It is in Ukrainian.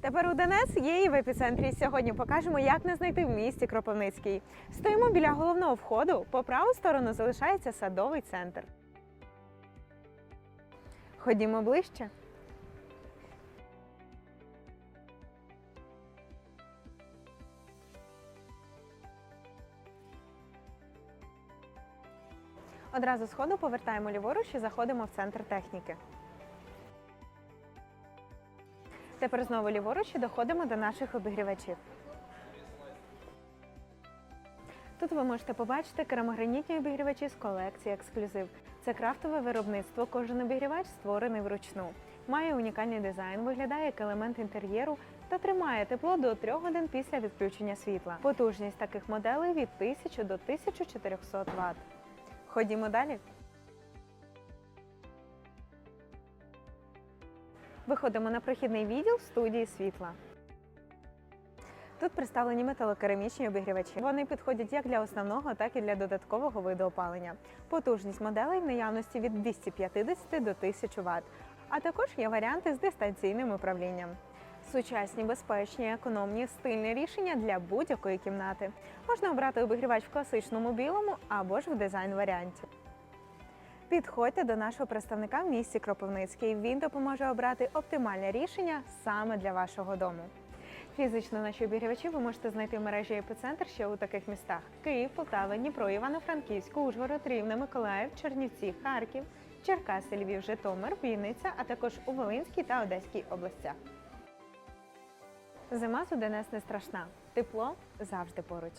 Тепер у ДНС є і в епіцентрі. Сьогодні покажемо, як не знайти в місті Кропивницький. Стоїмо біля головного входу. По праву сторону залишається садовий центр. Ходімо ближче. Одразу з ходу повертаємо ліворуч і заходимо в центр техніки. Тепер знову ліворуч і доходимо до наших обігрівачів. Тут ви можете побачити керамогранітні обігрівачі з колекції ексклюзив. Це крафтове виробництво. Кожен обігрівач створений вручну. Має унікальний дизайн, виглядає як елемент інтер'єру та тримає тепло до 3 годин після відключення світла. Потужність таких моделей від 1000 до 1400 Вт. Ходімо далі. Виходимо на прохідний відділ студії світла. Тут представлені металокерамічні обігрівачі. Вони підходять як для основного, так і для додаткового виду опалення. Потужність моделей в наявності від 250 до 1000 Вт, а також є варіанти з дистанційним управлінням. Сучасні, безпечні, економні, стильні рішення для будь-якої кімнати. Можна обрати обігрівач в класичному білому або ж в дизайн варіанті. Підходьте до нашого представника в місті Кропивницький. Він допоможе обрати оптимальне рішення саме для вашого дому. Фізично наші обігрівачі ви можете знайти в мережі епіцентр ще у таких містах: Київ, Полтава, Дніпро, Івано-Франківськ, Ужгород, Рівне, Миколаїв, Чернівці, Харків, Черкаси, Львів, Житомир, Вінниця, а також у Волинській та Одеській областях. Зима з ДНС не страшна. Тепло завжди поруч.